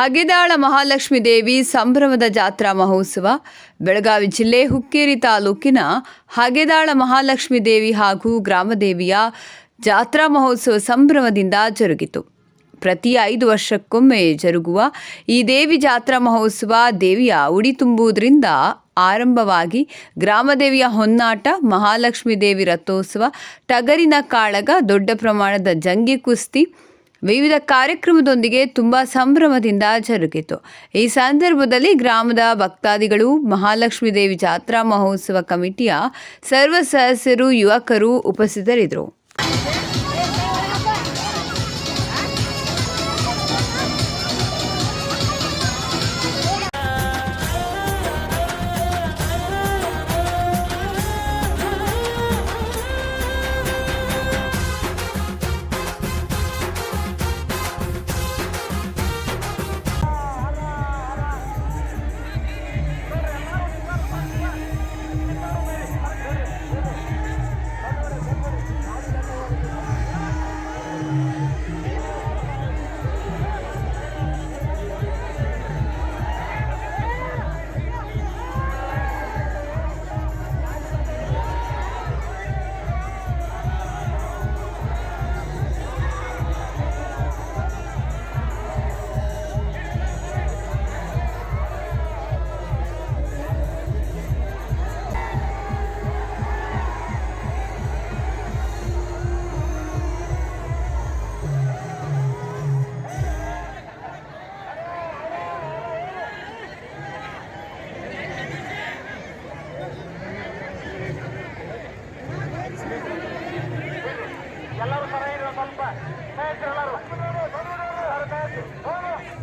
ಹಗೆದಾಳ ಮಹಾಲಕ್ಷ್ಮಿ ದೇವಿ ಸಂಭ್ರಮದ ಜಾತ್ರಾ ಮಹೋತ್ಸವ. ಬೆಳಗಾವಿ ಜಿಲ್ಲೆ ಹುಕ್ಕೇರಿ ತಾಲೂಕಿನ ಹಗೆದಾಳ ಮಹಾಲಕ್ಷ್ಮಿ ದೇವಿ ಹಾಗೂ ಗ್ರಾಮದೇವಿಯ ಜಾತ್ರಾ ಮಹೋತ್ಸವ ಸಂಭ್ರಮದಿಂದ ಜರುಗಿತು. ಪ್ರತಿ ಐದು ವರ್ಷಕ್ಕೊಮ್ಮೆ ಜರುಗುವ ಈ ದೇವಿ ಜಾತ್ರಾ ಮಹೋತ್ಸವ ದೇವಿಯ ಉಡಿ ತುಂಬುವುದರಿಂದ ಆರಂಭವಾಗಿ ಗ್ರಾಮದೇವಿಯ ಹೊನ್ನಾಟ, ಮಹಾಲಕ್ಷ್ಮೀ ದೇವಿ ರಥೋತ್ಸವ, ಟಗರಿನ ಕಾಳಗ, ದೊಡ್ಡ ಪ್ರಮಾಣದ ಜಂಗಿ ಕುಸ್ತಿ ವಿವಿಧ ಕಾರ್ಯಕ್ರಮದೊಂದಿಗೆ ತುಂಬ ಸಂಭ್ರಮದಿಂದ ಜರುಗಿತು. ಈ ಸಂದರ್ಭದಲ್ಲಿ ಗ್ರಾಮದ ಭಕ್ತಾದಿಗಳು ಮಹಾಲಕ್ಷ್ಮೀ ದೇವಿ ಜಾತ್ರಾ ಮಹೋತ್ಸವ ಕಮಿಟಿಯ ಸರ್ವ ಸದಸ್ಯರು, ಯುವಕರು ಉಪಸ್ಥಿತರಿದ್ದರು.